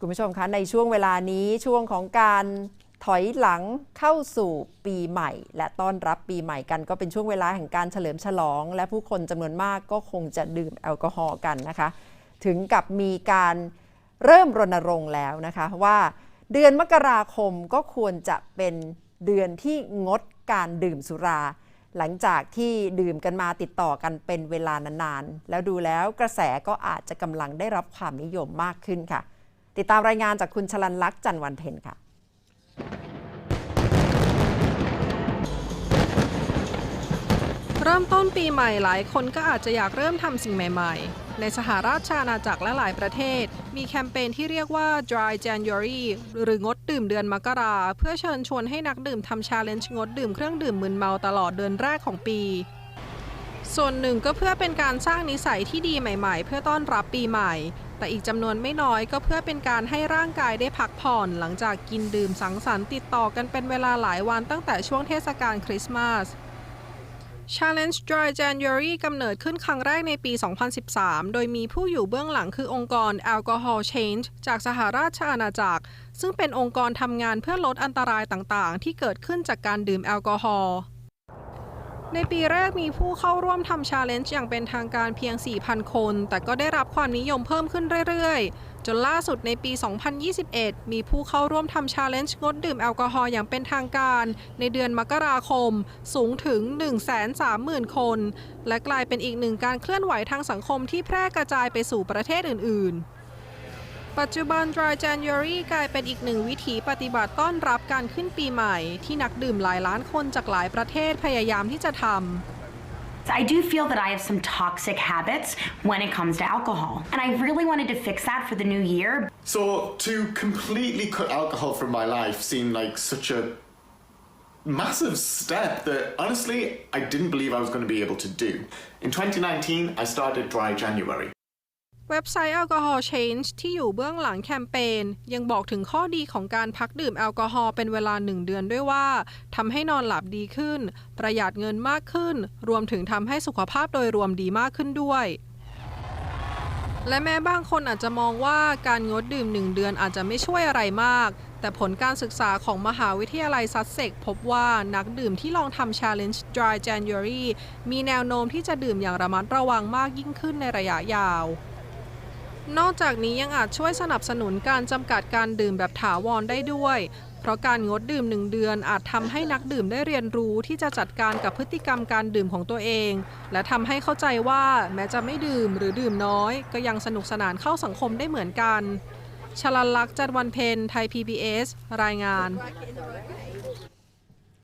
คุณผู้ชมคะในช่วงเวลานี้ช่วงของการถอยหลังเข้าสู่ปีใหม่ และต้อนรับปีใหม่กัน ก็เป็นช่วงเวลาแห่งการเฉลิมฉลอง และผู้คนจำนวนมากก็คงจะดื่มแอลกอฮอล์กันนะคะ ถึงกับมีการเริ่มรณรงค์แล้วนะคะ ว่าเดือนมกราคมก็ควรจะเป็นเดือนที่งดการดื่มสุรา หลังจากที่ดื่มกันมาติดต่อกันเป็นเวลานานๆแล้วดูแล้วกระแสก็อาจจะกำลังได้รับความนิยมมากขึ้นค่ะ ติดตามรายงานจากคุณชลันลักษณ์จันวันเพ็ญค่ะเริ่มต้นปีใหม่หลายคนก็อาจจะอยากเริ่มทำสิ่งใหม่ ๆ ในสหราชอาณาจักรและหลายประเทศ มีแคมเปญที่เรียกว่า Dry January หรืองดดื่มเดือนมกรา เพื่อเชิญชวนให้นักดื่มทำชาเลนจ์งดดื่มเครื่องดื่มมึนเมาตลอดเดือนแรกของปี ส่วนหนึ่งก็เพื่อเป็นการสร้างนิสัยที่ดีใหม่ ๆ เพื่อต้อนรับปีใหม่ แต่อีกจำนวนไม่น้อยก็เพื่อเป็นการให้ร่างกายได้พักผ่อนหลังจากกินดื่มสังสรรค์ติดต่อกันเป็นเวลาหลายวันตั้งแต่ช่วงเทศกาลคริสต์มาส Challenge Dry January กำเนิดขึ้นครั้งแรกในปี 2013 โดยมีผู้อยู่เบื้องหลังคือองค์กร Alcohol Change จากสหราชอาณาจักร ซึ่งเป็นองค์กรทำงานเพื่อลดอันตรายต่างๆ ที่เกิดขึ้นจากการดื่มแอลกอฮอล์ ในปีแรกมีผู้เข้าร่วมทำชาเลนจ์อย่างเป็นทางการเพียง 4,000 คน แต่ก็ได้รับความนิยมเพิ่มขึ้นเรื่อยๆ จนล่าสุดในปี 2021 มีผู้เข้าร่วมทำชาเลนจ์งดดื่มแอลกอฮอล์อย่างเป็นทางการ ในเดือนมกราคม สูงถึง 130,000 คน และกลายเป็นอีกหนึ่งการเคลื่อนไหวทางสังคมที่แพร่กระจายไปสู่ประเทศอื่นๆ ปัจจุบัน Dry January กลายเป็นอีกหนึ่งวิถีปฏิบัติต้อนรับการขึ้นปีใหม่ ที่นักดื่มหลายล้านคนจากหลายประเทศพยายามที่จะทำ I do feel that I have some toxic habits when it comes to alcohol. And I really wanted to fix that for the new year. So to completely cut alcohol from my life seemed like such a massive step that honestly I didn't believe I was going to be able to do. In 2019, I started Dry January. เว็บไซต์ Alcohol Change ที่อยู่เบื้องหลังแคมเปญยังบอกถึงข้อดีของการพักดื่มแอลกอฮอล์เป็นเวลาหนึ่งเดือนด้วยว่าทำให้นอนหลับดีขึ้น ประหยัดเงินมากขึ้น รวมถึงทำให้สุขภาพโดยรวมดีมากขึ้นด้วยและแม้บางคนอาจจะมองว่าการงดดื่มหนึ่งเดือนอาจจะไม่ช่วยอะไรมาก แต่ผลการศึกษาของมหาวิทยาลัยซัสเซกพบว่านักดื่มที่ลองทำ Challenge Dry January มีแนวโน้มที่จะดื่มอย่างระมัดระวังมากยิ่งขึ้นในระยะยาว นอกจากนี้ยังอาจช่วยสนับสนุนการจำกัดการดื่มแบบถาวรได้ด้วย เพราะการงดดื่มหนึ่งเดือนอาจทำให้นักดื่มได้เรียนรู้ที่จะจัดการกับพฤติกรรมการดื่มของตัวเอง และทำให้เข้าใจว่าแม้จะไม่ดื่มหรือดื่มน้อย ก็ยังสนุกสนานเข้าสังคมได้เหมือนกันชลันลักษณ์จันทร์วันเพ็ญไทย PBS รายงาน